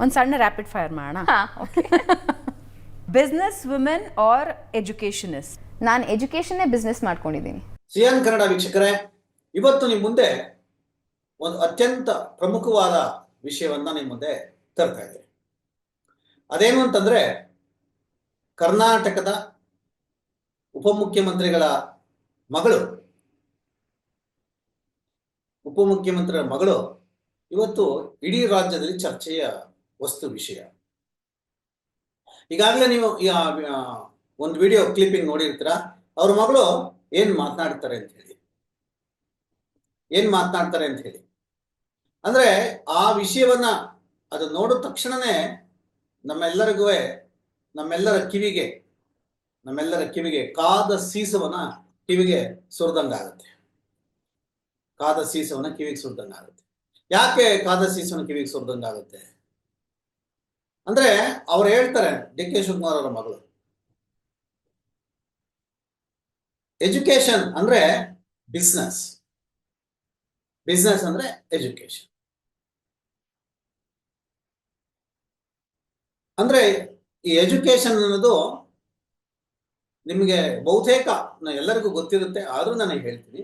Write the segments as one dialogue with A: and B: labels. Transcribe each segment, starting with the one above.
A: ಒಂದು ಸಣ್ಣ rapid fire ಮಾಡೋಣ.
B: ಹಾ okay
A: business women or educationist
B: ನಾನು ಎಜುಕೇಶನ್ನೇ ಬಿಸ್ನೆಸ್ ಮಾಡ್ಕೊಂಡಿದ್ದೀನಿ.
C: ಸಿಎನ್ ಕನ್ನಡ ವೀಕ್ಷಕರೇ ಇವತ್ತು ನಿಮ್ಮ ಮುಂದೆ ಒಂದು ಅತ್ಯಂತ ಪ್ರಮುಖವಾದ ವಿಷಯವನ್ನ ನಿಮ್ಮ ಮುಂದೆ ತರ್ತಾ ಇದ್ದೀನಿ. ಅದೇನು ಅಂತಂದ್ರೆ ಕರ್ನಾಟಕದ ಉಪಮುಖ್ಯಮಂತ್ರಿಗಳ ಮಗಳು ಉಪಮುಖ್ಯಮಂತ್ರಿಗಳ ಮಗಳು ಇವತ್ತು ಇಡೀ ರಾಜ್ಯದಲ್ಲಿ ಚರ್ಚೆಯ ವಸ್ತು ವಿಷಯ. ಈಗಾಗಲೇ ನೀವು ಒಂದು ವಿಡಿಯೋ ಕ್ಲಿಪ್ಪಿಂಗ್ ನೋಡಿರ್ತೀರ, ಅವ್ರ ಮಗಳು ಏನ್ ಮಾತನಾಡ್ತಾರೆ ಅಂತ ಹೇಳಿ. ಏನ್ ಮಾತನಾಡ್ತಾರೆ ಅಂತ ಹೇಳಿ. ಅಂದ್ರೆ ಆ ವಿಷಯವನ್ನ ಅದು ನೋಡಿದ ತಕ್ಷಣನೇ ನಮ್ಮೆಲ್ಲರಿಗೂ ನಮ್ಮೆಲ್ಲರ ಕಿವಿಗೆ ನಮ್ಮೆಲ್ಲರ ಕಿವಿಗೆ ಕಾದ ಸೀಸವನ್ನ ಕಿವಿಗೆ ಸುರಿದಂಗಾಗುತ್ತೆ. ಕಾದ ಸೀಸವನ್ನ ಕಿವಿಗೆ ಸುರಿದಂಗಾಗುತ್ತೆ. ಯಾಕೆ ಕಾದ ಸೀಸವನ್ನ ಕಿವಿಗೆ ಸುರಿದಂಗಾಗುತ್ತೆ? ಅಂದ್ರೆ ಅವ್ರು ಹೇಳ್ತಾರೆ ಡಿ ಕೆ ಶಿವಕುಮಾರ್ ಅವರ ಮಗಳು. ಎಜುಕೇಶನ್ ಅಂದ್ರೆ ಬಿಸ್ನೆಸ್ ಬಿಸ್ನೆಸ್ ಅಂದ್ರೆ ಎಜುಕೇಶನ್ ಅಂದ್ರೆ ಈ ಎಜುಕೇಶನ್ ಅನ್ನೋದು ನಿಮಗೆ ಬಹುತೇಕ ಎಲ್ಲರಿಗೂ ಗೊತ್ತಿರುತ್ತೆ, ಆದರೂ ನಾನು ಹೇಳ್ತೀನಿ.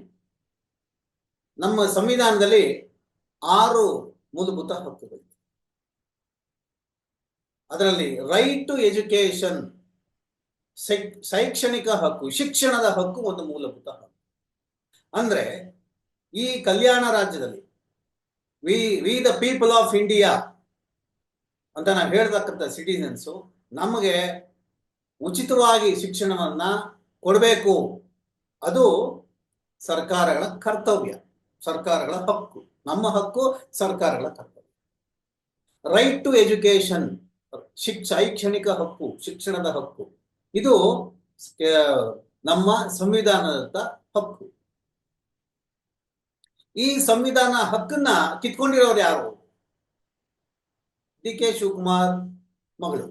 C: ನಮ್ಮ ಸಂವಿಧಾನದಲ್ಲಿ ಆರು ಮೂಲಭೂತ ಹಕ್ಕುಗಳು. ಅದರಲ್ಲಿ ರೈಟ್ ಟು ಎಜುಕೇಶನ್ ಶೈಕ್ಷಣಿಕ ಹಕ್ಕು, ಶಿಕ್ಷಣದ ಹಕ್ಕು ಒಂದು ಮೂಲಭೂತ ಹಕ್ಕು. ಅಂದ್ರೆ ಈ ಕಲ್ಯಾಣ ರಾಜ್ಯದಲ್ಲಿ we we the people of India ಅಂತ ನಾವು ಹೇಳ್ತಕ್ಕಂಥ ಸಿಟಿಸನ್ಸು ನಮಗೆ ಉಚಿತವಾಗಿ ಶಿಕ್ಷಣವನ್ನ ಕೊಡಬೇಕು. ಅದು ಸರ್ಕಾರಗಳ ಕರ್ತವ್ಯ, ಸರ್ಕಾರಗಳ ಹಕ್ಕು. ನಮ್ಮ ಹಕ್ಕು ಸರ್ಕಾರಗಳ ಕರ್ತವ್ಯ. ರೈಟ್ ಟು ಎಜುಕೇಶನ್ ಶೈಕ್ಷಣಿಕ ಹಕ್ಕು, ಶಿಕ್ಷಣದ ಹಕ್ಕು. ಇದು ನಮ್ಮ ಸಂವಿಧಾನದ ಹಕ್ಕು. ಈ ಸಂವಿಧಾನ ಹಕ್ಕನ್ನ ಕಿತ್ಕೊಂಡಿರೋರು ಯಾರು? ಡಿ ಕೆ ಶಿವಕುಮಾರ್ ಮಗಳು.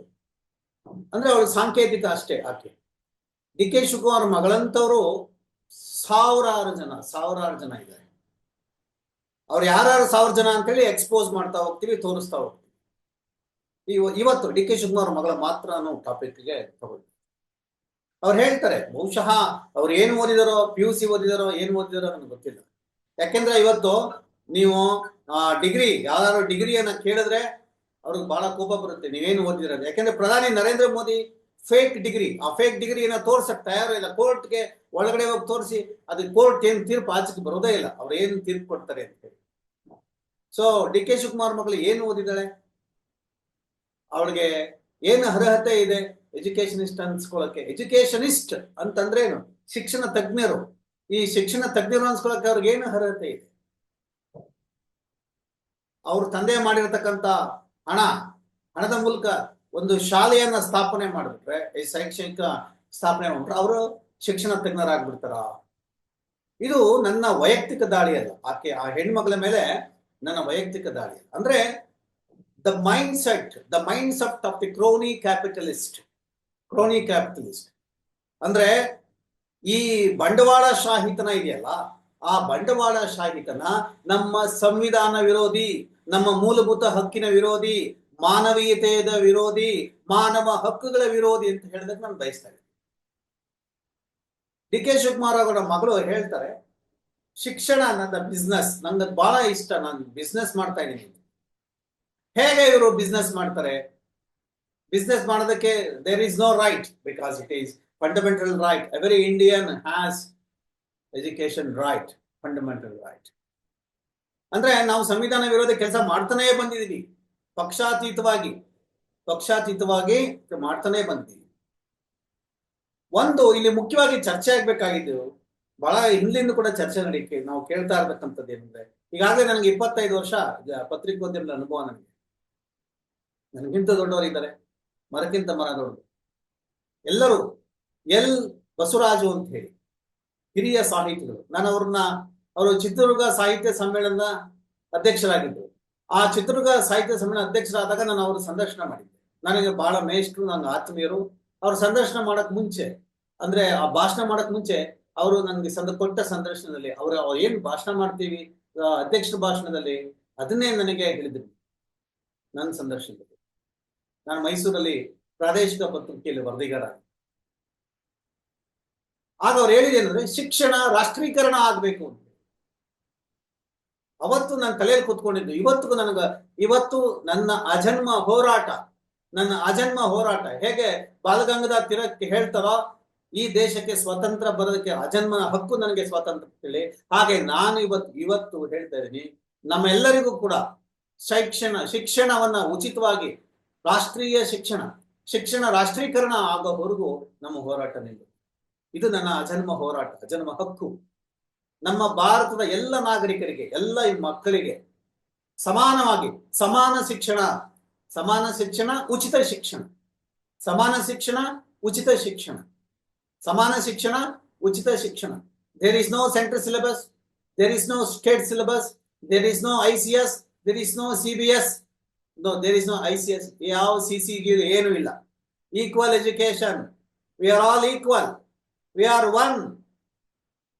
C: ಅಂದ್ರೆ ಅವಳು ಸಾಂಕೇತಿಕ ಅಷ್ಟೇ ಆಕೆ. ಡಿ ಕೆ ಶಿವಕುಮಾರ್ ಮಗಳಂತವರು ಸಾವಿರಾರು ಜನ ಸಾವಿರಾರು ಜನ ಇದ್ದಾರೆ. ಅವ್ರು ಯಾರು ಸಾವಿರ ಜನ ಅಂತೇಳಿ ಎಕ್ಸ್ಪೋಸ್ ಮಾಡ್ತಾ ಹೋಗ್ತೀವಿ, ತೋರಿಸ್ತಾ ಹೋಗ್ತೀವಿ. ಇವ- ಇವತ್ತು ಡಿ ಕೆ ಶಿವಕುಮಾರ್ ಮಗಳ ಮಾತ್ರ ಅನ್ನೋ ಟಾಪಿಕ್ಗೆ ತಗೊಳ್ಳಿ. ಅವ್ರು ಹೇಳ್ತಾರೆ, ಬಹುಶಃ ಅವ್ರು ಏನ್ ಓದಿದಾರೋ ಪಿ ಯು ಸಿ ಓದಿದಾರೋ, ಏನ್ ಓದಿದಾರೋ ನನಗೆ ಗೊತ್ತಿಲ್ಲ. ಯಾಕೆಂದ್ರೆ ಇವತ್ತು ನೀವು ಡಿಗ್ರಿ ಯಾವ್ದಾದ್ರು ಡಿಗ್ರಿಯನ್ನ ಕೇಳಿದ್ರೆ ಅವ್ರಿಗೆ ಬಹಳ ಕೋಪ ಬರುತ್ತೆ, ನೀವೇನು ಓದಿದಿರ ಯಾಕೆಂದ್ರೆ ಪ್ರಧಾನಿ ನರೇಂದ್ರ ಮೋದಿ ಫೇಕ್ ಡಿಗ್ರಿ ಆ ಫೇಕ್ ಡಿಗ್ರಿಯನ್ನ ತೋರ್ಸಕ್ ತಯಾರಿಲ್ಲ ಕೋರ್ಟ್ಗೆ ಒಳಗಡೆ ಹೋಗಿ ತೋರಿಸಿ ಅದು ಕೋರ್ಟ್ ಏನ್ ತೀರ್ಪು ಆಚೆಗೆ ಬರೋದೇ ಇಲ್ಲ. ಅವ್ರು ಏನ್ ತೀರ್ಪು ಕೊಡ್ತಾರೆ ಅಂತ ಹೇಳಿ. ಸೊ ಡಿ ಕೆ ಶಿವಕುಮಾರ್ ಮಗಳು ಏನು ಓದಿದಾಳೆ ಅವಳಿಗೆ ಏನು ಅರ್ಹತೆ ಇದೆ ಎಜುಕೇಶನಿಸ್ಟ್ ಅನ್ಸ್ಕೊಳಕ್ಕೆ? ಎಜುಕೇಶನಿಸ್ಟ್ ಅಂತಂದ್ರೇನು? ಶಿಕ್ಷಣ ತಜ್ಞರು. ಈ ಶಿಕ್ಷಣ ತಜ್ಞರು ಅನ್ಸ್ಕೊಳಕ್ಕೆ ಅವ್ರಿಗೆ ಏನು ಅರ್ಹತೆ ಇದೆ? ಅವ್ರ ತಂದೆ ಮಾಡಿರತಕ್ಕಂತ ಹಣ, ಹಣದ ಮೂಲಕ ಒಂದು ಶಾಲೆಯನ್ನ ಸ್ಥಾಪನೆ ಮಾಡಿಬಿಟ್ರೆ, ಈ ಶೈಕ್ಷಣಿಕ ಸ್ಥಾಪನೆ ಮಾಡ್ಬಿಟ್ರೆ ಅವರು ಶಿಕ್ಷಣ ತಜ್ಞರಾಗ್ಬಿಡ್ತಾರ. ಇದು ನನ್ನ ವೈಯಕ್ತಿಕ ದಾಳಿ ಅಲ್ಲ. ಆಕೆ ಆ ಹೆಣ್ಮಗಳ ಮೇಲೆ ನನ್ನ ವೈಯಕ್ತಿಕ ದಾಳಿ. ಅಂದ್ರೆ the mindset the mind the crony capitalist crony capitalist ಅಂದ್ರೆ ಈ ಬಂಡವಾಳ ಶಾಹಿತನ ಇದೆಯಲ್ಲ, ಆ ಬಂಡವಾಳ ಶಾಹಿತನ ನಮ್ಮ ಸಂವಿಧಾನ ವಿರೋಧಿ, ನಮ್ಮ ಮೂಲಭೂತ ಹಕ್ಕಿನ ವಿರೋಧಿ, ಮಾನವೀಯತೆಯದ ವಿರೋಧಿ, ಮಾನವ ಹಕ್ಕುಗಳ ವಿರೋಧಿ ಅಂತ ಹೇಳಿದ್ರೆ ನಾನು ಬಯಸ್ತಾ ಇದ್ದೀನಿ. ಡಿ ಕೆ ಶಿವಕುಮಾರ್ ಅವರ ಮಗಳು ಹೇಳ್ತಾರೆ, ಶಿಕ್ಷಣ ನನ್ನ ಬಿಸ್ನೆಸ್ ನಂಗೆ ಬಹಳ ಇಷ್ಟ, ನಾನು ಬಿಸ್ನೆಸ್ ಮಾಡ್ತಾ ಇದ್ದೀನಿ ಹೇಗೆ ಇವರು ಬಿಸ್ನೆಸ್ ಮಾಡ್ತಾರೆ? ಬಿಸ್ನೆಸ್ ಮಾಡೋದಕ್ಕೆ there is no right because it is fundamental right every Indian has education right fundamental right ಅಂದ್ರೆ ನಾವು ಸಂವಿಧಾನ ವಿರೋಧ ಕೆಲಸ ಮಾಡ್ತಾನೇ ಬಂದಿದ್ದೀವಿ ಪಕ್ಷಾತೀತವಾಗಿ ಪಕ್ಷಾತೀತವಾಗಿ ಮಾಡ್ತಾನೆ ಬಂದಿದ್ದೀವಿ ಒಂದು ಇಲ್ಲಿ ಮುಖ್ಯವಾಗಿ ಚರ್ಚೆ ಆಗ್ಬೇಕಾಗಿದ್ದು, ಬಹಳ ಹಿಂದಿನಿಂದ ಕೂಡ ಚರ್ಚೆ ನಡೀಕೆ ನಾವು ಕೇಳ್ತಾ ಇರ್ಬೇಕಂತದ್ದು ಏನಂದ್ರೆ, ಈಗಾಗಲೇ ನನಗೆ ಇಪ್ಪತ್ತೈದು ವರ್ಷ ಪತ್ರಿಕೋದ್ಯಮದ ಅನುಭವ ನನಗೆ. ನನಗಿಂತ ದೊಡ್ಡವರಿದ್ದಾರೆ, ಮರಕ್ಕಿಂತ ಮರ ದೊಡ್ಡದು. ಎಲ್ಲರೂ ಎಲ್ ಬಸವರಾಜು ಅಂತ ಹೇಳಿ, ಹಿರಿಯ ಸಾಹಿತಿಗಳು. ನಾನು ಅವ್ರನ್ನ, ಅವರು ಚಿತ್ರದುರ್ಗ ಸಾಹಿತ್ಯ ಸಮ್ಮೇಳನದ ಅಧ್ಯಕ್ಷರಾಗಿದ್ದರು ಆ ಚಿತ್ರದುರ್ಗ ಸಾಹಿತ್ಯ ಸಮ್ಮೇಳನ ಅಧ್ಯಕ್ಷರಾದಾಗ ನಾನು ಅವ್ರ ಸಂದರ್ಶನ ಮಾಡಿದ್ದೆ. ನನಗೆ ಬಹಳ ಮೇಷ್ಟ್ರು ನನ್ನ ಆತ್ಮೀಯರು. ಅವ್ರ ಸಂದರ್ಶನ ಮಾಡಕ್ ಮುಂಚೆ, ಅಂದ್ರೆ ಆ ಭಾಷಣ ಮಾಡಕ್ ಮುಂಚೆ ಅವರು ನನಗೆ ಸಂದ, ಕೊಟ್ಟ ಸಂದರ್ಶನದಲ್ಲಿ, ಅವ್ರ ಅವ್ರು ಏನ್ ಭಾಷಣ ಮಾಡ್ತೀವಿ ಅಧ್ಯಕ್ಷ ಭಾಷಣದಲ್ಲಿ, ಅದನ್ನೇ ನನಗೆ ಹೇಳಿದ್ರು. ನನ್ನ ಸಂದರ್ಶನದಲ್ಲಿ. ನಾನು ಮೈಸೂರಲ್ಲಿ ಪ್ರಾದೇಶಿಕ ಪತ್ರಿಕೆಯಲ್ಲಿ ವರದಿಗಾರ ಆಗ ಅವ್ರು ಹೇಳಿದೇನಂದ್ರೆ ಶಿಕ್ಷಣ ರಾಷ್ಟ್ರೀಕರಣ ಆಗ್ಬೇಕು ಅಂತ. ಅವತ್ತು ನಾನು ತಲೆಯಲ್ಲಿ ಕೂತ್ಕೊಂಡಿದ್ದು, ಇವತ್ತಿಗೂ ನನಗ, ಇವತ್ತು ನನ್ನ ಅಜನ್ಮ ಹೋರಾಟ, ನನ್ನ ಅಜನ್ಮ ಹೋರಾಟ. ಹೇಗೆ ಬಾಲಗಂಗಾಧರ ತಿರಕ್ಕೆ ಹೇಳ್ತಾರೋ, ಈ ದೇಶಕ್ಕೆ ಸ್ವತಂತ್ರ ಬರೋದಕ್ಕೆ ಅಜನ್ಮ ಹಕ್ಕು ನನಗೆ ಸ್ವಾತಂತ್ರ್ಯ ಹೇಳಿ. ಹಾಗೆ ನಾನು ಇವತ್ತು ಇವತ್ತು ಹೇಳ್ತಾ ಇದ್ದೀನಿ, ನಮ್ಮೆಲ್ಲರಿಗೂ ಕೂಡ ಶೈಕ್ಷಣ, ಶಿಕ್ಷಣವನ್ನ ಉಚಿತವಾಗಿ ರಾಷ್ಟ್ರೀಯ ಶಿಕ್ಷಣ ಶಿಕ್ಷಣ ರಾಷ್ಟ್ರೀಕರಣ ಆಗೋವರೆಗೂ ನಮ್ಮ ಹೋರಾಟ ನಿಲ್ಲ ಇದು ನನ್ನ ಅಜನ್ಮ ಹೋರಾಟ, ಅಜನ್ಮ ಹಕ್ಕು. ನಮ್ಮ ಭಾರತದ ಎಲ್ಲ ನಾಗರಿಕರಿಗೆ, ಎಲ್ಲ ಮಕ್ಕಳಿಗೆ ಸಮಾನವಾಗಿ, ಸಮಾನ ಶಿಕ್ಷಣ ಸಮಾನ ಶಿಕ್ಷಣ, ಉಚಿತ ಶಿಕ್ಷಣ. ಸಮಾನ ಶಿಕ್ಷಣ, ಉಚಿತ ಶಿಕ್ಷಣ. ಸಮಾನ ಶಿಕ್ಷಣ, ಉಚಿತ ಶಿಕ್ಷಣ. There is no central syllabus there is no state syllabus there is no I C S there is no C B S is no I C S ಯಾವ ಸಿ ಸಿ ಏನು ಇಲ್ಲ. Equal education we are all equal we are one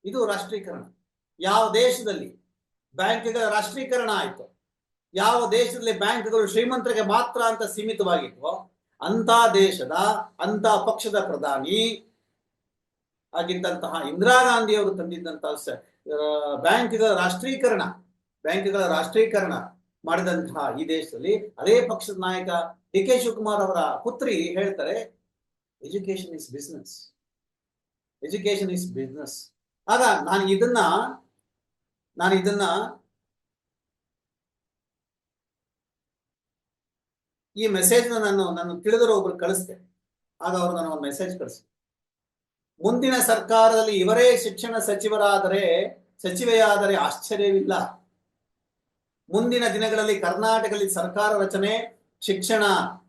C: ಇದು ರಾಷ್ಟ್ರೀಕರಣ. ಯಾವ ದೇಶದಲ್ಲಿ? ಬ್ಯಾಂಕ್ಗಳ ರಾಷ್ಟ್ರೀಕರಣ ಆಯಿತು. ಯಾವ ದೇಶದಲ್ಲಿ ಬ್ಯಾಂಕ್ಗಳು ಶ್ರೀಮಂತರಿಗೆ ಮಾತ್ರ ಅಂತ ಸೀಮಿತವಾಗಿತ್ತು ಅಂತ ದೇಶದ ಅಂತ ಪಕ್ಷದ ಪ್ರಧಾನಿ ಆಗಿದ್ದಂತಹ ಇಂದಿರಾ ಗಾಂಧಿ ಅವರು ತಂದಿದ್ದಂತಹ ಬ್ಯಾಂಕ್ಗಳ ರಾಷ್ಟ್ರೀಕರಣ. ಬ್ಯಾಂಕ್ಗಳ ರಾಷ್ಟ್ರೀಕರಣ. ಮಾಡಿದಂತಹ ಈ ದೇಶದಲ್ಲಿ ಅದೇ ಪಕ್ಷದ ನಾಯಕ ಡಿ ಕೆ ಶಿವಕುಮಾರ್ ಅವರ ಪುತ್ರಿ ಹೇಳ್ತಾರೆ education is business education is business ಆಗ ನಾನು ಇದನ್ನ ನಾನು ಇದನ್ನ ಈ ಮೆಸೇಜ್ ನಾನು ನಾನು ತಿಳಿದರೆ ಒಬ್ರು ಕಳಿಸ್ತೆ. ಆಗ ಅವರು ನಾನು ಒಂದು ಮೆಸೇಜ್ ಕಳಿಸಿ ಮುಂದಿನ ಸರ್ಕಾರದಲ್ಲಿ ಇವರೇ ಶಿಕ್ಷಣ ಸಚಿವರಾದರೆ, ಸಚಿವೆಯಾದರೆ ಆಶ್ಚರ್ಯವಿಲ್ಲ. ಮುಂದಿನ ದಿನಗಳಲ್ಲಿ ಕರ್ನಾಟಕದಲ್ಲಿ ಸರ್ಕಾರ ರಚನೆ, ಶಿಕ್ಷಣ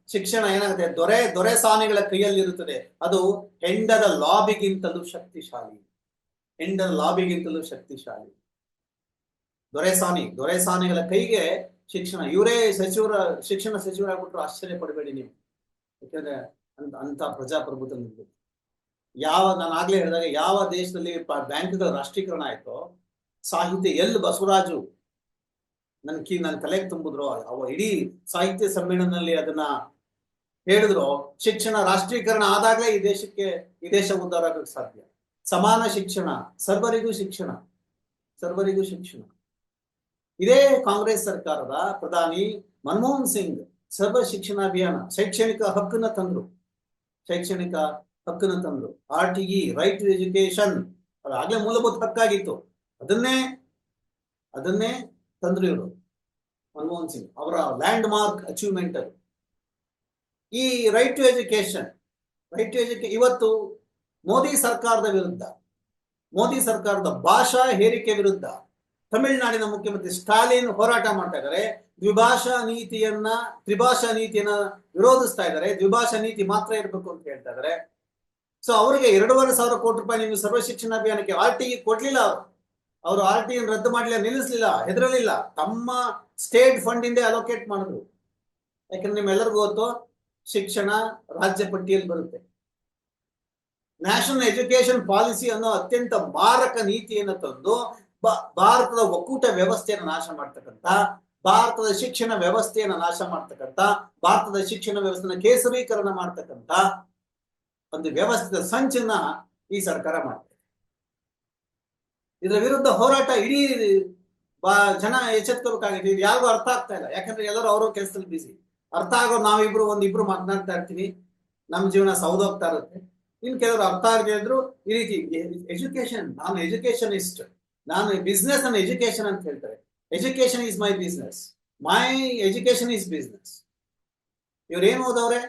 C: ಶಿಕ್ಷಣ ಏನಾಗುತ್ತೆ? ದೊರೆ ದೊರೆ ಸಾನೆಗಳ ಕೈಯಲ್ಲಿರುತ್ತದೆ. ಅದು ಹೆಂಡದ ಲಾಬಿಗಿಂತಲೂ ಶಕ್ತಿಶಾಲಿ. ಹೆಂಡದ ಲಾಬಿಗಿಂತಲೂ ಶಕ್ತಿಶಾಲಿ. ದೊರೆಸಾನಿ ದೊರೆಸಾನಿಗಳ ಕೈಗೆ ಶಿಕ್ಷಣ. ಇವರೇ ಸಚಿವರ, ಶಿಕ್ಷಣ ಸಚಿವರಾಗ್ಬಿಟ್ರು ಆಶ್ಚರ್ಯ ಪಡಬೇಡಿ ನೀವು. ಯಾಕಂದ್ರೆ ಅಂತ ಅಂತ ಪ್ರಜಾಪ್ರಭುತ್ವ ನಿಮ್ದು. ಯಾವ, ನಾನು ಆಗ್ಲೇ ಹೇಳಿದಾಗ ಯಾವ ದೇಶದಲ್ಲಿ ಬ್ಯಾಂಕ್ಗಳ ರಾಷ್ಟ್ರೀಕರಣ ಆಯ್ತೋ ಸಾಹಿತ್ಯ ಎಲ್ ಬಸವರಾಜು ನನ್ ಕಿ ನನ್ನ ತಲೆಗೆ ತುಂಬಿದ್ರು. ಅವ ಇಡೀ ಸಾಹಿತ್ಯ ಸಮ್ಮೇಳನದಲ್ಲಿ ಅದನ್ನ ಹೇಳಿದ್ರು. ಶಿಕ್ಷಣ ರಾಷ್ಟ್ರೀಕರಣ ಆದಾಗಲೇ ಈ ದೇಶಕ್ಕೆ, ಈ ದೇಶ ಉದ್ಧಾರ ಆಗಕ್ಕೆ ಸಾಧ್ಯ. ಸಮಾನ ಶಿಕ್ಷಣ, ಸರ್ವರಿಗೂ ಶಿಕ್ಷಣ ಸರ್ವರಿಗೂ ಶಿಕ್ಷಣ. ಇದೇ ಕಾಂಗ್ರೆಸ್ ಸರ್ಕಾರದ ಪ್ರಧಾನಿ ಮನಮೋಹನ್ ಸಿಂಗ್ ಸರ್ವ ಶಿಕ್ಷಣ ಅಭಿಯಾನ ಶೈಕ್ಷಣಿಕ ಹಕ್ಕನ್ನ ತಂದ್ರು. ಶೈಕ್ಷಣಿಕ ಹಕ್ಕನ್ನ ತಂದ್ರು. R T right to education ಆಗ್ಲೇ ಮೂಲಭೂತ ಹಕ್ಕಾಗಿತ್ತು. ಅದನ್ನೇ ಅದನ್ನೇ ತಂದ್ರು ಇವರು. ಮನಮೋಹನ್ ಸಿಂಗ್ ಅವರ ಲ್ಯಾಂಡ್ ಮಾರ್ಕ್ ಅಚೀವ್ಮೆಂಟ್ ಅದು. ಈ right to education right to ಎಜುಕೇ ಇವತ್ತು ಮೋದಿ ಸರ್ಕಾರದ ವಿರುದ್ಧ, ಮೋದಿ ಸರ್ಕಾರದ ಭಾಷಾ ಹೇರಿಕೆ ವಿರುದ್ಧ ತಮಿಳುನಾಡಿನ ಮುಖ್ಯಮಂತ್ರಿ ಸ್ಟಾಲಿನ್ ಹೋರಾಟ ಮಾಡ್ತಾ ಇದ್ದಾರೆ. ದ್ವಿಭಾಷಾ ನೀತಿಯನ್ನ, ತ್ರಿಭಾಷಾ ನೀತಿಯನ್ನ ವಿರೋಧಿಸ್ತಾ ಇದ್ದಾರೆ. ದ್ವಿಭಾಷಾ ನೀತಿ ಮಾತ್ರ ಇರಬೇಕು ಅಂತ ಹೇಳ್ತಾ ಇದ್ದಾರೆ. ಸೊ ಅವರಿಗೆ ಎರಡೂವರೆ ಸಾವಿರ ಕೋಟಿ ರೂಪಾಯಿ ನೀವು ಸರ್ವ ಶಿಕ್ಷಣ ಅಭಿಯಾನಕ್ಕೆ ಆರ್ ಕೊಡ್ಲಿಲ್ಲ ಅವರು. ಅವರು ಆರ್ ಟಿ ರದ್ದು ಮಾಡಲಿಲ್ಲ, ನಿಲ್ಲಿಸ್ಲಿಲ್ಲ, ಹೆದರಲಿಲ್ಲ. ತಮ್ಮ ಸ್ಟೇಟ್ ಫಂಡ್ ಇಂದ ಅಲೋಕೇಟ್ ಮಾಡಿದ್ರು. ಯಾಕಂದ್ರೆ ನಿಮ್ಮೆಲ್ಲರಿಗೂ ಗೊತ್ತು, ಶಿಕ್ಷಣ ರಾಜ್ಯ ಪಟ್ಟಿಯಲ್ಲಿ ಬರುತ್ತೆ. ನ್ಯಾಷನಲ್ ಎಜುಕೇಶನ್ ಪಾಲಿಸಿ ಅನ್ನೋ ಅತ್ಯಂತ ಮಾರಕ ನೀತಿಯನ್ನು ತಂದು ಭಾರತದ ಒಕ್ಕೂಟ ವ್ಯವಸ್ಥೆಯನ್ನು ನಾಶ ಮಾಡ್ತಕ್ಕಂತ ಭಾರತದ ಶಿಕ್ಷಣ ವ್ಯವಸ್ಥೆಯನ್ನು ನಾಶ ಮಾಡ್ತಕ್ಕಂತ ಭಾರತದ ಶಿಕ್ಷಣ ವ್ಯವಸ್ಥೆನ ಕೇಸರೀಕರಣ ಮಾಡ್ತಕ್ಕಂಥ ಒಂದು ವ್ಯವಸ್ಥಿತ ಸಂಚನ್ನ ಈ ಸರ್ಕಾರ ಮಾಡ್ತದೆ. ಇದರ ವಿರುದ್ಧ ಹೋರಾಟ ಇಡೀ ಬಾ ಜನ ಎಚ್ಚೆತ್ಕೋಬೇಕಾಗಿದೆ ಇದು ಯಾರಿಗೂ ಅರ್ಥ ಆಗ್ತಾ ಇಲ್ಲ. ಯಾಕಂದ್ರೆ ಎಲ್ಲರೂ ಅವರ ಕೆಲಸದಲ್ಲಿ ಬಿಸಿ ಅರ್ಥ ಆಗೋ ನಾವಿಬ್ರು ಒಂದಿಬ್ರು ಮಾತನಾಡ್ತಾ ಇರ್ತೀವಿ. ನಮ್ಮ ಜೀವನ ಸೌದೋಗ್ತಾ ಇರುತ್ತೆ. ಇನ್ ಕೆಲವರು ಅರ್ಥ ಆಗದೆ ಇದ್ರು ಈ ರೀತಿ ಎಜುಕೇಶನ್ ನಾನು ಎಜುಕೇಶನಿಸ್ಟ್ ನಾನು ಬಿಸ್ನೆಸ್ ಅನ್ನ ಎಜುಕೇಶನ್ ಅಂತ ಹೇಳ್ತಾರೆ. Education is my business my education is business ಇವ್ರು ಏನ್ ಓದವ್ರೆ?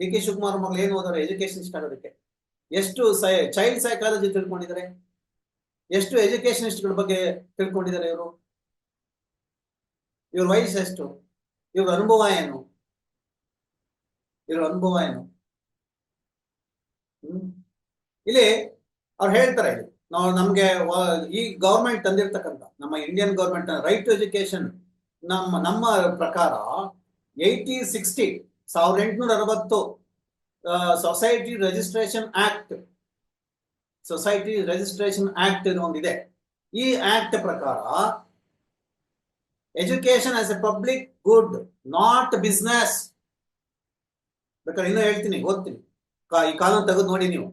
C: ಡಿ ಕೆ ಶಿವಕುಮಾರ್ ಮಗಳು ಏನ್ ಓದವ್ರೆ? ಎಜುಕೇಶನಿಸ್ಟ್ ಆಗೋದಕ್ಕೆ. ಎಷ್ಟು ಸೈ ಚೈಲ್ಡ್ ಸೈಕಾಲಜಿ ತಿಳ್ಕೊಂಡಿದ್ದಾರೆ? ಎಷ್ಟು ಎಜುಕೇಶನಿಸ್ಟ್ಗಳ ಬಗ್ಗೆ ತಿಳ್ಕೊಂಡಿದ್ದಾರೆ ಇವರು? ಇವ್ರ ವಯಸ್ಸು ಎಷ್ಟು? ಇವ್ರ ಅನುಭವ ಏನು? ಇವ್ರ ಅನುಭವ ಏನು? ಇಲ್ಲಿ ಅವ್ರು ಹೇಳ್ತಾರೆ ಇಲ್ಲಿ. ನಾವು ನಮ್ಗೆ ಈ ಗೌರ್ಮೆಂಟ್ ತಂದಿರ್ತಕ್ಕಂಥ, ನಮ್ಮ Indian government right to education ನಮ್ಮ ನಮ್ಮ ಪ್ರಕಾರ ಏಯ್ಟಿ ಸಿಕ್ಸ್ಟಿ ಸಾವಿರದ ಎಂಟುನೂರ ಅರವತ್ತು society registration act society registration act ಒಂದಿದೆ. ಈ ಆಕ್ಟ್ ಪ್ರಕಾರ education as a public good not business ಬೇಕಾದ್ರೆ ಇನ್ನೂ ಹೇಳ್ತೀನಿ, ಓದ್ತೀನಿ. ಈ ಕಾನೂನು ತೆಗೆದು ನೋಡಿ ನೀವು.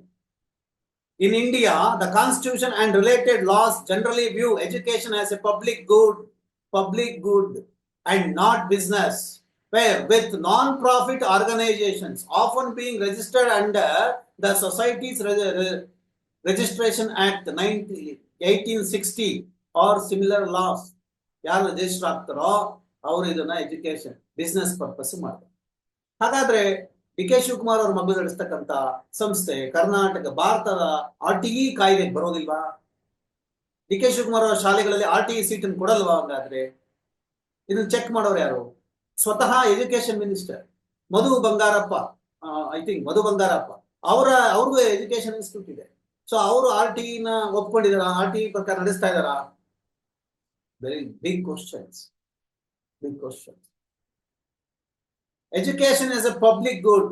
C: In India the constitution and related laws generally view education as a public good public good and not business with non non-profit organizations often being registered the societies Societies Re- act Registration Act 19 1860 similar laws ಯಾರು register ಆಗ್ತಾರೋ ಅವರು ಇದನ್ನ education business purpose ಮಾಡ್ತಾರೆ. ಹಾಗಾದ್ರೆ D K Shivakumar ಅವ್ರ ಮಗು ನಡೆಸ್ತಕ್ಕಂತ ಸಂಸ್ಥೆ ಕರ್ನಾಟಕ, ಭಾರತದ ಆರ್ ಟಿ ಇ ಕಾಯ್ದೆ ಬರೋದಿಲ್ವಾ? ಡಿ ಕೆ ಶಿವಕುಮಾರ್ ಅವರ ಶಾಲೆಗಳಲ್ಲಿ ಆರ್ ಟಿ ಇ ಸೀಟ್ ಕೊಡಲ್ವಾ ಹಂಗಾದ್ರೆ? ಇದನ್ನ ಚೆಕ್ ಮಾಡೋರು ಯಾರು? ಸ್ವತಃ education minister Madhu Bangarappa I think Madhu Bangarappa. ಅವರ ಅವ್ರಿಗೂ ಎಜುಕೇಶನ್ ಇನ್ಸ್ಟಿಟ್ಯೂಟ್ ಇದೆ. ಸೊ ಅವರು ಆರ್ ಟಿ ನ ಒಪ್ಕೊಂಡಿದಾರ ಆರ್ ಟಿ ಪ್ರಕಾರ ನಡೆಸ್ತಾ ಇದಾರಾ very big questions big question education is a public good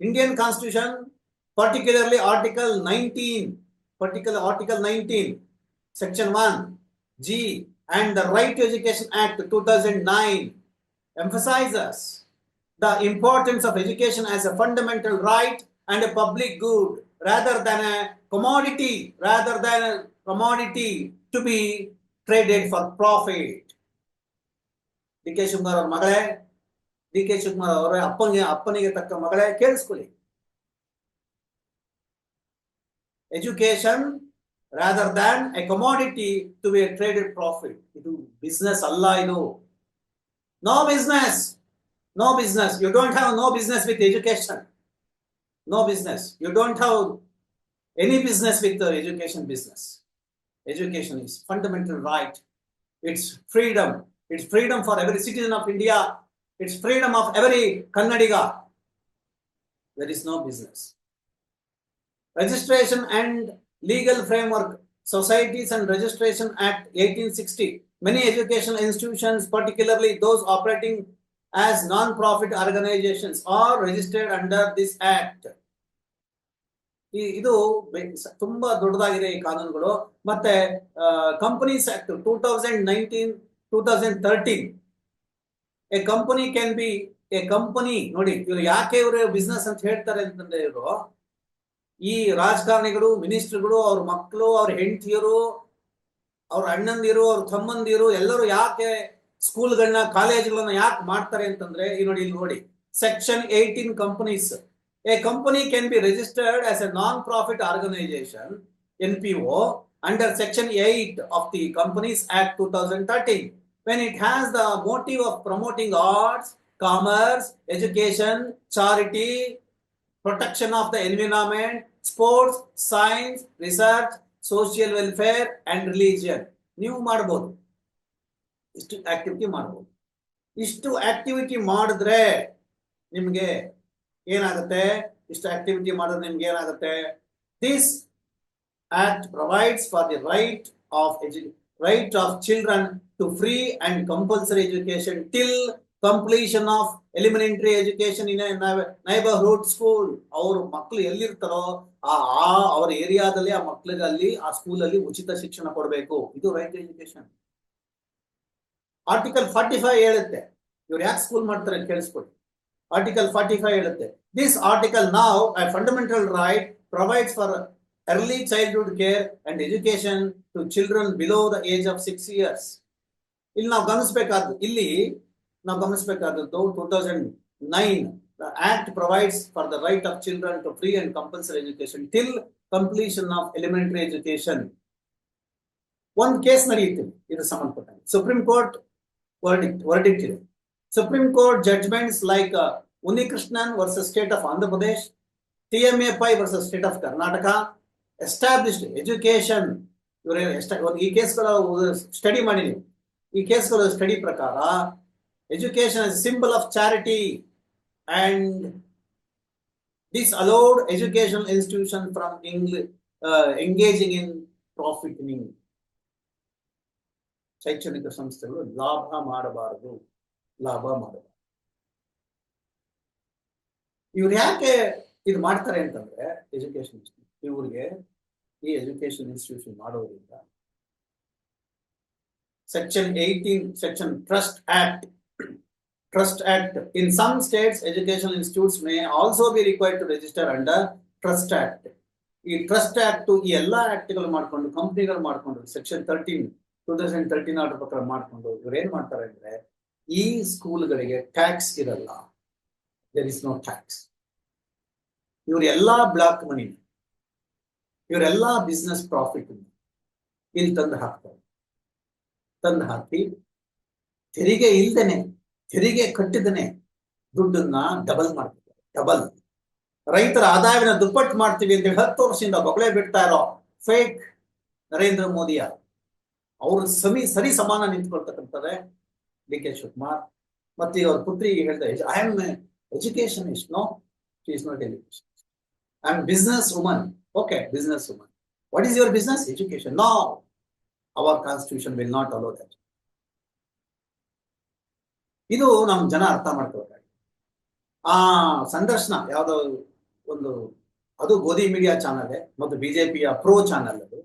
C: Indian constitution nineteen particular article nineteen section one G and the right to education act two thousand nine emphasizes the importance of education as a fundamental right and a public good rather than a commodity rather than a commodity to be traded for profit D K Shivakumar ಅವ್ರ ಮಗಳೇ D K Shivakumar ಅವರ ಅಪ್ಪನಿಗೆ ಅಪ್ಪನಿಗೆ ತಕ್ಕ ಮಗಳೇ ಕೇಳಿಸ್ಕೊಳ್ಳಿ education rather than a commodity to be traded profit ಇದು business ಅಲ್ಲ ಇದು No business. No business. You don't have no business with education. No business. You don't have any business with the education business. Education is fundamental right. It's freedom. It's freedom for every citizen of India. It's freedom of every Kannadiga. There is no business. Registration and legal framework. Societies and Registration Act 1860. Many educational institutions, particularly those operating as non-profit organizations, are registered under this act. ಈ- ಇದು ತುಂಬಾ ದೊಡ್ಡದಾಗಿದೆ ಈ ಕಾನೂನುಗಳು. ಮತ್ತೆ companies act two thousand nineteen two thousand thirteen a company can be a company ನೋಡಿ, ಇವರು ಯಾಕೆ ಇವರು ಬಿಸ್ನೆಸ್ ಅಂತ ಹೇಳ್ತಾರೆ ಅಂತಂದ್ರೆ ಇವರು, ಈ ರಾಜಕಾರಣಿಗಳು ಮಿನಿಸ್ಟರ್ಗಳು ಅವ್ರ ಮಕ್ಕಳು ಅವ್ರ ಹೆಂಡತಿಯರು, ಅವ್ರ ಅಣ್ಣಂದಿರು, ಅವ್ರ ತಮ್ಮಂದಿರು, ಎಲ್ಲರೂ ಯಾಕೆ ಸ್ಕೂಲ್ಗಳನ್ನ ಕಾಲೇಜ್ಗಳನ್ನ ಯಾಕೆ ಮಾಡ್ತಾರೆ ಅಂತಂದ್ರೆ, ಈ ನೋಡಿ ಇಲ್ಲಿ ನೋಡಿ section eighteen companies be registered as a non profit organisation N P O under section eight of the companies act two thousand thirteen when it has the motive of promoting arts commerce education charity protection of the environment sports science research social welfare and religion ನೀವು ಮಾಡ್ಬೋದು. ಇಷ್ಟು activity ಮಾಡ್ಬೋದು. ಇಷ್ಟು activity ಮಾಡಿದ್ರೆ ನಿಮ್ಗೆ ಏನಾಗುತ್ತೆ? ಇಷ್ಟು activity ಮಾಡಿದ್ರೆ ನಿಮ್ಗೆ ಏನಾಗುತ್ತೆ? This act provides for the right of right of children to free and compulsory education till completion of elementary education in neighbourhood school ಅವ್ರ ಮಕ್ಕಳು ಎಲ್ಲಿರ್ತಾರೋ, ಆ ಅವರ ಏರಿಯಾದಲ್ಲಿ, ಆ ಮಕ್ಕಳಿಗೆ ಆ ಸ್ಕೂಲಲ್ಲಿ ಉಚಿತ ಶಿಕ್ಷಣ ಕೊಡಬೇಕು. ಇದು right education article forty five ಹೇಳುತ್ತೆ. ಇವ್ರು ಯಾಕೆ ಸ್ಕೂಲ್ ಮಾಡ್ತಾರೆ ಕೇಳಿಸ್ಕೊಳ್ಳಿ ಆರ್ಟಿಕಲ್ ಫಾರ್ಟಿ ಫೈವ್ ಹೇಳುತ್ತೆ. ದಿಸ್ ಆರ್ಟಿಕಲ್ ನಾವ್ I fundamental right provides for early childhood care and education to children below the age of six years. ಇಲ್ಲಿ ನಾವು ಗಮನಿಸಬೇಕಾದ ಇಲ್ಲಿ ನಾವು ಗಮನಿಸಬೇಕಾದದ್ದು two thousand nine the act provides for the right of children to free and compulsory education till completion of elementary education ಒಂದು case ನಡೆಯುತ್ತೆ ಇದು ಸಂಬಂಧಪಟ್ಟ supreme court verdict verdict ಇದೆ. Supreme Court judgments like Unnikrishnan versus state of Andhra Pradesh TMFI versus state of Karnataka established education ಇವರು ಎಷ್ಟ ಈ ಕೇಸ್ಗಳ study ಮಾಡಿ ನೀವು ಈ ಕೇಸ್ಗಳ ಸ್ಟಡಿ ಪ್ರಕಾರ education is symbol of charity and this allowed education institution from engaging in profiting ಶೈಕ್ಷಣಿಕ ಸಂಸ್ಥೆಗಳು ಲಾಭ ಮಾಡಬಾರದು. ಲಾಭ ಮಾಡಬಾರದು ಇವ್ರು ಯಾಕೆ ಇದು ಮಾಡ್ತಾರೆ ಅಂತಂದ್ರೆ ಎಜುಕೇಶನ್ ಇವ್ರಿಗೆ ಈ ಎಜುಕೇಶನ್ ಇನ್ಸ್ಟಿಟ್ಯೂಷನ್ ಮಾಡೋದ್ರಿಂದ section eighteen section trust act trust act in some states education institutes may also be required to register under trust act ಈ ಟ್ರಸ್ಟ್ ಆಕ್ಟ್ ಈ ಎಲ್ಲಾ ಆಕ್ಟ್ಗಳು ಮಾಡ್ಕೊಂಡು ಕಂಪ್ನಿಗಳು ಮಾಡ್ಕೊಂಡು section thirteen two thousand thirteen order ಪ್ರಕಾರ ಮಾಡ್ಕೊಂಡು ಇವ್ರು ಏನ್ ಮಾಡ್ತಾರೆ ಅಂದ್ರೆ ಈ ಸ್ಕೂಲ್ಗಳಿಗೆ ಟ್ಯಾಕ್ಸ್ ಇರಲ್ಲ. ದೇರ್ ಇಸ್ ನೋ ಟ್ಯಾಕ್ಸ್ ಇವ್ರ ಎಲ್ಲಾ ಬ್ಲಾಕ್ ಮನಿ ಇವರೆಲ್ಲಾ ಬಿಸ್ನೆಸ್ ಪ್ರಾಫಿಟ್ ಇಲ್ಲಿ ತಂದು ಹಾಕ್ತಾರೆ. ತಂದು ಹಾಕಿ ತೆರಿಗೆ ಇಲ್ದೇನೆ, ತೆರಿಗೆ ಕಟ್ಟಿದನೆ ದುಡ್ಡನ್ನ ಡಬಲ್ ಮಾಡ್ತಿದ್ದಾರೆ. ಡಬಲ್ ರೈತರ ಆದಾಯವನ್ನು ದುಪ್ಪಟ್ಟು ಮಾಡ್ತೀವಿ ಅಂತ ಹೇಳಿ ಹತ್ತು ವರ್ಷದಿಂದ ಬೊಗಳೆ ಬಿಡ್ತಾ ಇರೋ ಫೇಕ್ ನರೇಂದ್ರ ಮೋದಿ ಅವರು ಸಮಿ, ಸರಿ ಸಮಾನ ನಿಂತ್ಕೊಳ್ತಕ್ಕಂಥದ್ದೇ ಡಿ ಕೆ ಶಿವಕುಮಾರ್ ಮತ್ತೆ ಅವ್ರ ಪುತ್ರಿಗೆ ಹೇಳ್ತಾ I am education is no is not education I am business woman okay business woman what is your business education no our constitution will not allow that ಇದು ನಮ್ ಜನ ಅರ್ಥ ಮಾಡ್ಕೋಬೇಕಾಗಿ ಆ ಸಂದರ್ಶನ, ಯಾವುದೋ ಒಂದು, ಅದು ಗೋಧಿ ಮೀಡಿಯಾ ಚಾನಲ್ ಮತ್ತು ಬಿಜೆಪಿಯ ಪ್ರೋ ಚಾನಲ್ ಅದು.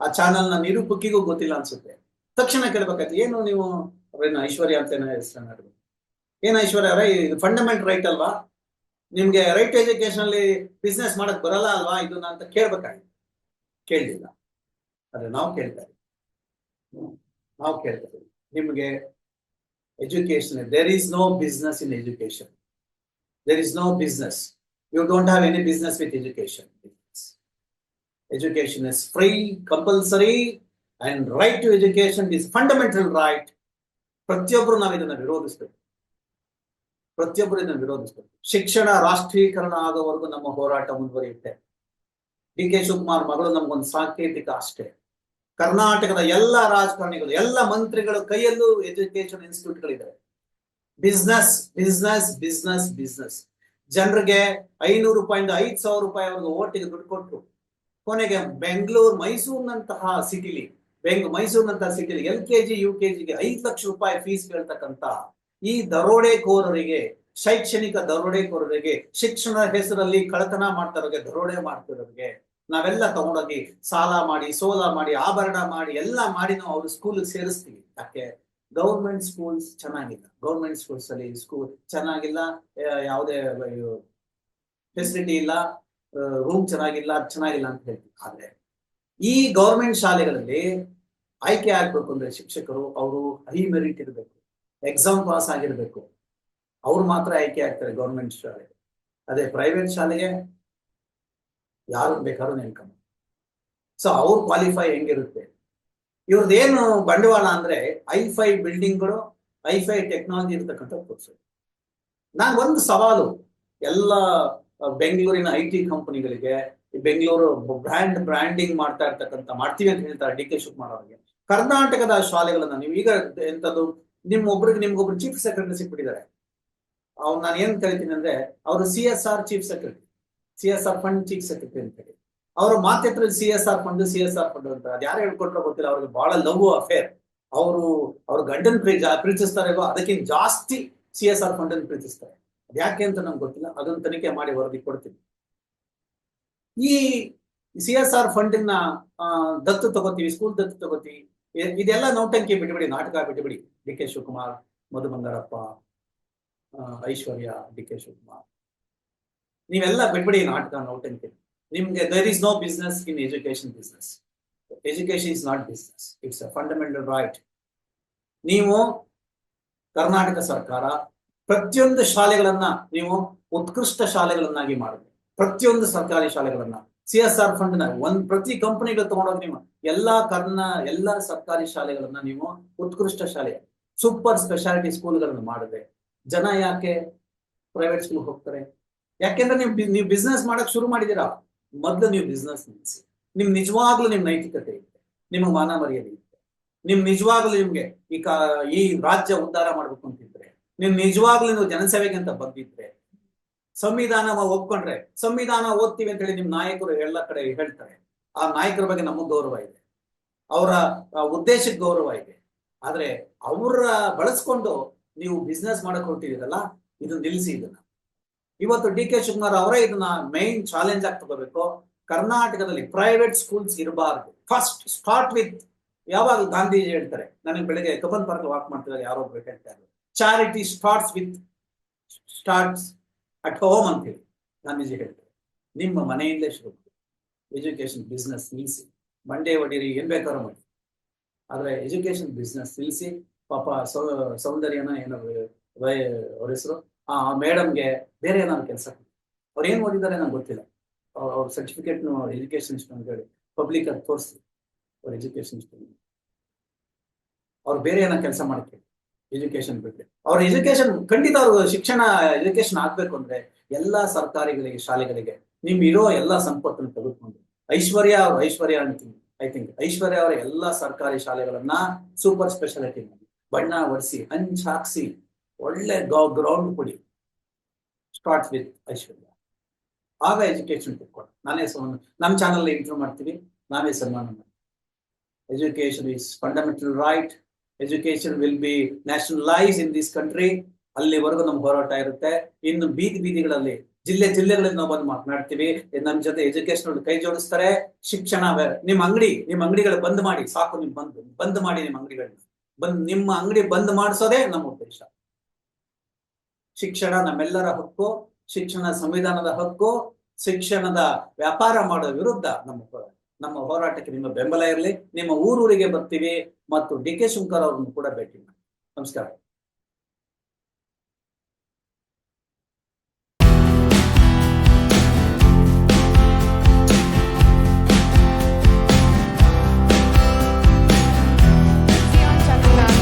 C: ಆ ಚಾನಲ್ನ ನಿರೂಪಕಿಗೂ ಗೊತ್ತಿಲ್ಲ ಅನ್ಸುತ್ತೆ. ತಕ್ಷಣ ಕೇಳ್ಬೇಕಾಯ್ತು, ಏನು ನೀವು ಅವ್ರೇನು ಐಶ್ವರ್ಯ ಅಂತ ಏನೋ ಇಡ್ಬೇಕು. ಏನು ಐಶ್ವರ್ಯ ಅವರೇ ಇದು ಫಂಡಮೆಂಟ್ ರೈಟ್ ಅಲ್ವಾ? ನಿಮ್ಗೆ ರೈಟ್ ಎಜುಕೇಶನ್ ಅಲ್ಲಿ ಬಿಸ್ನೆಸ್ ಮಾಡಕ್ ಬರಲ್ಲ ಅಲ್ವಾ ಇದನ್ನ ಅಂತ ಕೇಳ್ಬೇಕಾಗಿತ್ತು. ಕೇಳಲಿಲ್ಲ. ಆದ್ರೆ ನಾವು ಕೇಳ್ತಾ ಇದ್ದೀವಿ ನಾವು ಕೇಳ್ತಾ ಇದ್ದೀವಿ ನಿಮ್ಗೆ education there is no business in education there is no business you don't have any business with education education is free compulsory and right to education is fundamental right ಪ್ರತಿಯೊಬ್ಬರು ನಾವು ಇದನ್ನ ವಿರೋಧಿಸ್ಬೇಕು. ಪ್ರತಿಯೊಬ್ಬರು ಇದನ್ನು ವಿರೋಧಿಸ್ಬೇಕು. ಶಿಕ್ಷಣ, ರಾಷ್ಟ್ರೀಕರಣ ಆಗೋವರೆಗೂ ನಮ್ಮ ಹೋರಾಟ ಮುಂದುವರಿಯುತ್ತೆ. ಡಿ ಕೆ ಶಿವಕುಮಾರ್ ಮಗಳು ನಮ್ಗೊಂದು ಸಾಂಕೇತಿಕ ಅಷ್ಟೇ ಕರ್ನಾಟಕದ ಎಲ್ಲ ರಾಜಕಾರಣಿಗಳು, ಎಲ್ಲ ಮಂತ್ರಿಗಳ ಕೈಯಲ್ಲೂ ಎಜುಕೇಶನ್ ಇನ್ಸ್ಟಿಟ್ಯೂಟ್ಗಳಿದ್ದಾವೆ ಬಿಸ್ನೆಸ್ ಬಿಸ್ನೆಸ್ ಬಿಸ್ನೆಸ್ ಬಿಸ್ನೆಸ್ ಜನರಿಗೆ ಐನೂರು ರೂಪಾಯಿಂದ ಐದ್ ಸಾವಿರ ರೂಪಾಯಿ ಅವ್ರಿಗೆ ಓಟಿಗೆ ದುಡ್ಡು ಕೊಟ್ಟರು ಕೊನೆಗೆ ಬೆಂಗಳೂರು ಮೈಸೂರಿನಂತಹ ಸಿಟಿಲಿ ಬೆಂಗ್, ಮೈಸೂರಿನಂತಹ city L K G U K ಜಿಗೆ ಐದು ಲಕ್ಷ ರೂಪಾಯಿ ಫೀಸ್ ಕೇಳ್ತಕ್ಕಂತ ಈ ದರೋಡೆಕೋರರಿಗೆ, ಶೈಕ್ಷಣಿಕ ದರೋಡೆಕೋರರಿಗೆ, ಶಿಕ್ಷಣ ಹೆಸರಲ್ಲಿ ಕಳತನ ಮಾಡ್ತಾರೋರಿಗೆ, ದರೋಡೆ ಮಾಡ್ತಿರೋರಿಗೆ ನಾವೆಲ್ಲ ತಗೊಂಡೋಗಿ ಸಾಲ ಮಾಡಿ, ಸೋಲ ಮಾಡಿ, ಆಭರಣ ಮಾಡಿ, ಎಲ್ಲ ಮಾಡಿ ನಾವು ಅವ್ರ ಸ್ಕೂಲ್ ಸೇರಿಸ್ತೀವಿ. ಯಾಕೆ? ಗೌರ್ಮೆಂಟ್ ಸ್ಕೂಲ್ಸ್ ಚೆನ್ನಾಗಿಲ್ಲ. ಗೌರ್ಮೆಂಟ್ ಸ್ಕೂಲ್ಸ್ ಅಲ್ಲಿ ಸ್ಕೂಲ್ ಚೆನ್ನಾಗಿಲ್ಲ ಯಾವುದೇ ಫೆಸಿಲಿಟಿ ಇಲ್ಲ ರೂಮ್ ಚೆನ್ನಾಗಿಲ್ಲ ಚೆನ್ನಾಗಿಲ್ಲ ಅಂತ ಹೇಳ್ತೀವಿ. ಆದ್ರೆ ಈ ಗೌರ್ಮೆಂಟ್ ಶಾಲೆಗಳಲ್ಲಿ ಆಯ್ಕೆ ಆಗ್ಬೇಕು ಅಂದ್ರೆ ಶಿಕ್ಷಕರು ಅವರು ಹೈ ಮೆರಿಟ್ ಇರಬೇಕು ಎಕ್ಸಾಮ್ ಪಾಸ್ ಆಗಿರ್ಬೇಕು. ಅವ್ರು ಮಾತ್ರ ಆಯ್ಕೆ ಆಗ್ತಾರೆ ಗೌರ್ಮೆಂಟ್ ಶಾಲೆಗೆ. ಅದೇ ಪ್ರೈವೇಟ್ ಶಾಲೆಗೆ ಯಾರು ಬೇಕಾದ್ರೂ ನೇಮಕ ಸೊ ಅವ್ರ ಕ್ವಾಲಿಫೈ ಹೆಂಗಿರುತ್ತೆ? ಏನು ಬಂಡವಾಳ ಅಂದ್ರೆ ಐ ಫೈ ಬಿಲ್ಡಿಂಗ್ಗಳು ಐ ಫೈ ಟೆಕ್ನಾಲಜಿ ಇರ್ತಕ್ಕಂಥ ಕೋರ್ಸು ನಾನು ಒಂದು ಸವಾಲು, ಎಲ್ಲ ಬೆಂಗಳೂರಿನ ಐ ಟಿ ಕಂಪನಿಗಳಿಗೆ ಬೆಂಗಳೂರು ಬ್ರ್ಯಾಂಡ್ ಬ್ರ್ಯಾಂಡಿಂಗ್ ಮಾಡ್ತಾ ಇರ್ತಕ್ಕಂಥ, ಮಾಡ್ತೀವಿ ಅಂತ ಹೇಳ್ತಾರೆ ಡಿ ಕೆ ಶಿವಕುಮಾರ್ ಅವರಿಗೆ. ಕರ್ನಾಟಕದ ಶಾಲೆಗಳನ್ನ ನೀವು ಈಗ ಎಂತದ್ದು, ನಿಮ್ಮೊಬ್ರಿಗೆ ನಿಮ್ಗೊಬ್ರು ಚೀಫ್ ಸೆಕ್ರೆಟರಿ ಸಿಕ್ಬಿಟ್ಟಿದ್ದಾರೆ. ಅವ್ರು ನಾನು ಏನ್ ಕರಿತೀನಿ ಅಂದ್ರೆ, ಅವರು C S R chief secretary C S R fund chief secretary ಅಂತ ಹೇಳಿ. ಅವರು ಮಾತೆತ್ರ C S R fund C S R fund ಅಂತ. ಅದು ಯಾರು ಹೇಳ್ಕೊಟ್ರೋ ಗೊತ್ತಿಲ್ಲ, ಅವ್ರಿಗೆ ಬಹಳ ಲವ್ ಅಫೇರ್ ಅವರು, ಅವ್ರ ಗಂಡನ್ ಪ್ರೀ ಪ್ರೀತಿಸ್ತಾರೆ ಅದಕ್ಕಿಂತ ಜಾಸ್ತಿ ಸಿ ಎಸ್ ಆರ್ ಫಂಡ್ ಅನ್ನು ಪ್ರೀತಿಸ್ತಾರೆ. ಯಾಕೆ ಅಂತ ನಮ್ಗೆ ಗೊತ್ತಿಲ್ಲ ಅದನ್ನು ತನಿಖೆ ಮಾಡಿ ವರದಿ ಕೊಡ್ತೀನಿ. ಈ ಸಿ ಎಸ್ ಆರ್ ಫಂಡ್ನ ದತ್ತು ತಗೋತೀವಿ ಸ್ಕೂಲ್ ದತ್ತು ತಗೋತೀವಿ. ಇದೆಲ್ಲ ನೌಟಂಕಿ ಬಿಟ್ಬಿಡಿ, ನಾಟಕ ಬಿಟ್ಬಿಡಿ. D K Shivakumar Madhu Bangarappa Aishwarya, D K Shivakumar. ನೀವೆಲ್ಲ ಬಿಟ್ಬಿಡಿ ನಾಟಕ ನೌಟಂಕಿ. ನಿಮ್ಗೆ there is no business in education business education is not business it's a fundamental right ನೀವು ಕರ್ನಾಟಕ ಸರ್ಕಾರ ಪ್ರತಿಯೊಂದು ಶಾಲೆಗಳನ್ನ ನೀವು ಉತ್ಕೃಷ್ಟ ಶಾಲೆಗಳನ್ನಾಗಿ ಮಾಡಬೇಕು ಪ್ರತಿಯೊಂದು ಸರ್ಕಾರಿ ಶಾಲೆಗಳನ್ನ. ಸಿ ಎಸ್ ಆರ್ ಫಂಡ್ನ ಒಂದ್ ಪ್ರತಿ ಕಂಪನಿಗಳು ತಗೊಂಡೋಗಿ ನೀವು ಎಲ್ಲಾ ಕರ್ನ, ಎಲ್ಲಾ ಸರ್ಕಾರಿ ಶಾಲೆಗಳನ್ನ ನೀವು ಉತ್ಕೃಷ್ಟ ಶಾಲೆ ಸೂಪರ್ ಸ್ಪೆಷಾಲಿಟಿ ಸ್ಕೂಲ್ಗಳನ್ನ ಮಾಡಿದ್ರೆ ಜನ ಯಾಕೆ ಪ್ರೈವೇಟ್ ಸ್ಕೂಲ್ ಹೋಗ್ತಾರೆ? ಯಾಕೆಂದ್ರೆ ನೀವು ನೀವು ಬಿಸ್ನೆಸ್ ಮಾಡಕ್ ಶುರು ಮಾಡಿದೀರಾ ಮೊದ್ಲು ನೀವು ಬಿಸ್ನೆಸ್ ನಿಲ್ಲಿಸಿ ನಿಮ್ ನಿಜವಾಗ್ಲೂ ನಿಮ್ ನೈತಿಕತೆ ಇರುತ್ತೆ. ನಿಮ್ಗೆ ಮಾನ ಮರ್ಯಾದೆ ಇರುತ್ತೆ. ನಿಮ್ ನಿಜವಾಗ್ಲೂ ನಿಮ್ಗೆ ಈ ಈ ರಾಜ್ಯ ಉದ್ಧಾರ ಮಾಡ್ಬೇಕು ಅಂತಿದ್ರೆ ನಿಮ್ ನಿಜವಾಗ್ಲೂ ನೀವು ಜನಸೇವೆಗೆ ಅಂತ ಬಂದಿದ್ರೆ ಸಂವಿಧಾನ ಒಪ್ಕೊಂಡ್ರೆ, ಸಂವಿಧಾನ ಓದ್ತೀವಿ ಅಂತ ಹೇಳಿ ನಿಮ್ ನಾಯಕರು ಎಲ್ಲ ಕಡೆ ಹೇಳ್ತಾರೆ. ಆ ನಾಯಕರ ಬಗ್ಗೆ ನಮಗ್ ಗೌರವ ಇದೆ. ಅವರ ಉದ್ದೇಶಕ್ಕೆ ಗೌರವ ಇದೆ. ಆದ್ರೆ ಅವರ ಬಳಸ್ಕೊಂಡು ನೀವು ಬಿಸ್ನೆಸ್ ಮಾಡಕ್ ಹೊರಟಿದ್ದೀರಲ್ಲ, ಇದು ನಿಲ್ಸಿ ಇದನ್ನ. ಇವತ್ತು ಡಿ ಕೆ ಶಿವಕುಮಾರ್ ಅವರೇ ಇದನ್ನ ಮೈನ್ ಚಾಲೆಂಜ್ ಆಗಿ ತಗೋಬೇಕು. ಕರ್ನಾಟಕದಲ್ಲಿ ಪ್ರೈವೇಟ್ ಸ್ಕೂಲ್ಸ್ ಇರಬಾರ್ದು. ಫಸ್ಟ್ ಸ್ಟಾರ್ಟ್ ವಿತ್ ಯಾವಾಗ ಗಾಂಧೀಜಿ ಹೇಳ್ತಾರೆ, ನನಗೆ ಬೆಳಗ್ಗೆ ಕಬ್ಬನ್ ಪಾರ್ಕ್ ವಾಕ್ ಮಾಡ್ತಿದ್ದಾರೆ, ಯಾರೋ ಹೇಳ್ತಾ ಇದ್ರು. Charity starts with starts at home ಅಂತೇಳಿ ಗಾಂಧೀಜಿ ಹೇಳ್ತಾರೆ, ನಿಮ್ಮ ಮನೆಯಿಂದಲೇ ಶುರು ಎಜುಕೇಶನ್ ಬಿಸ್ನೆಸ್ ನಿಲ್ಲಿಸಿ ಮಂಡೆ ಒಡೀರಿ ಏನ್ ಬೇಕಾದ್ರೂ ಮಾಡಿ. ಆದ್ರೆ ಎಜುಕೇಶನ್ ಬಿಸ್ನೆಸ್ ನಿಲ್ಲಿಸಿ ಪಾಪ ಸೌ, ಸೌಂದರ್ಯನ ಏನೋ ಅವ್ರ ಹೆಸರು, ಆ ಮೇಡಮ್ಗೆ ಬೇರೆ ಏನಾದ್ರು ಕೆಲಸ ಅವ್ರು ಏನ್ ಓದಿದ್ದಾರೆ ನಂಗೆ ಗೊತ್ತಿಲ್ಲ. ಅವ್ರ ಸರ್ಟಿಫಿಕೇಟ್ನು ಎಜುಕೇಶನ್ ಹೇಳಿ ಪಬ್ಲಿಕ್ ಅಲ್ಲಿ ತೋರಿಸಿ, ಅವ್ರ ಎಜುಕೇಶನ್ ಅವ್ರು ಬೇರೆ ಏನೋ ಕೆಲಸ ಮಾಡಕ್ಕೆ ಎಜುಕೇಶನ್ ಬಿಟ್ಟರೆ ಅವ್ರ ಎಜುಕೇಶನ್ ಖಂಡಿತ ಅವ್ರ ಶಿಕ್ಷಣ ಎಜುಕೇಶನ್ ಆಗ್ಬೇಕು ಅಂದ್ರೆ ಎಲ್ಲಾ ಸರ್ಕಾರಿಗಳಿಗೆ, ಶಾಲೆಗಳಿಗೆ ನಿಮ್ ಇರೋ ಎಲ್ಲಾ ಸಂಪತ್ತನ್ನು ತೆಗೆದುಕೊಂಡು, ಐಶ್ವರ್ಯ ಅವ್ರ ಐಶ್ವರ್ಯ ಅಂತೀನಿ ಐ ಥಿಂಕ್ ಐಶ್ವರ್ಯ ಅವರ ಎಲ್ಲಾ ಸರ್ಕಾರಿ ಶಾಲೆಗಳನ್ನ ಸೂಪರ್ ಸ್ಪೆಷಾಲಿಟಿ ಮಾಡಿ, ಬಣ್ಣ ಒಡಿಸಿ, ಹಂಚ್ ಹಾಕ್ಸಿ, ಒಳ್ಳೆ ಗ್ರೌಂಡ್ ಕೊಡಿ. Start with Aishwarya. ಆಗ ಎಜುಕೇಶನ್ ತಿಳ್ಕೊಂಡು ನಾನೇ ಸನ್ಮಾನ ನಮ್ಮ ಚಾನಲ್ ಇಂಟರ್ವ್ಯೂ ಮಾಡ್ತೀವಿ ನಾವೇ ಸನ್ಮಾನ ಮಾಡ್ತೀವಿ education is fundamental right education will be nationalise in this country ಅಲ್ಲಿವರೆಗೂ ನಮ್ಮ ಹೋರಾಟ ಇರುತ್ತೆ. ಇನ್ನು ಬೀದಿ ಬೀದಿಗಳಲ್ಲಿ, ಜಿಲ್ಲೆ ಜಿಲ್ಲೆಗಳಲ್ಲಿ ನಾವು ಬಂದು ಮಾತನಾಡ್ತೀವಿ. ನಮ್ಮ ಜೊತೆ ಎಜುಕೇಶನ್ ಕೈ ಜೋಡಿಸ್ತಾರೆ. ಶಿಕ್ಷಣ ನಿಮ್ಮ ನಿಮ್ ಅಂಗಡಿ, ನಿಮ್ಮ ಅಂಗಡಿಗಳು ಬಂದ್ ಮಾಡಿ. ಸಾಕು ನಿಮ್ ಬಂದ್ ಬಂದ್ ಮಾಡಿ ನಿಮ್ಮ ಅಂಗಡಿಗಳನ್ನ. ಬಂದ್, ನಿಮ್ಮ ಅಂಗಡಿ ಬಂದ್ ಮಾಡಿಸೋದೇ ನಮ್ಮ ಉದ್ದೇಶ. ಶಿಕ್ಷಣ ನಮ್ಮೆಲ್ಲರ ಹಕ್ಕು. ಶಿಕ್ಷಣ ಸಂವಿಧಾನದ ಹಕ್ಕು. ಶಿಕ್ಷಣದ ವ್ಯಾಪಾರ ಮಾಡೋ ವಿರುದ್ಧ ನಮ್ಮ ಹೋರಾಟ. ನಮ್ಮ ಹೋರಾಟಕ್ಕೆ ನಿಮ್ಮ ಬೆಂಬಲ ಇರಲಿ, ನಿಮ್ಮ ಊರೂರಿಗೆ ಬರ್ತೀವಿ ಮತ್ತು ಡಿ ಕೆ ಶಂಕರ್ ಅವರನ್ನು ಕೂಡ ಭೇಟಿ ಮಾಡಿ. ನಮಸ್ಕಾರ.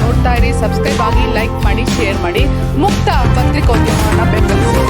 D: ನೋಡ್ತಾ ಇರಿ ಸಬ್ಸ್ಕ್ರೈಬ್ ಆಗಿ ಲೈಕ್ ಮಾಡಿ ಶೇರ್ ಮಾಡಿ, ಮುಕ್ತ ಪತ್ರಿಕೋದ್ಯಮವನ್ನು ಬೆಂಬಲಿಸಿ.